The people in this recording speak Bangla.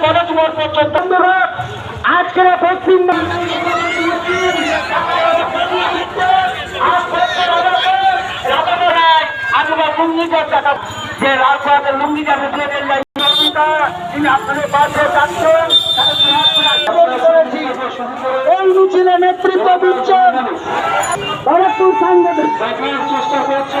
কলেজ পর্যন্ত আজকের পশ্চিম যে রাজপথের লুঙ্গিটা বুঝে ফেললেন তিনি আপনাদের পাশে যাচ্ছেন ছিল নেতৃত্ব দিচ্ছেন। চেষ্টা করছে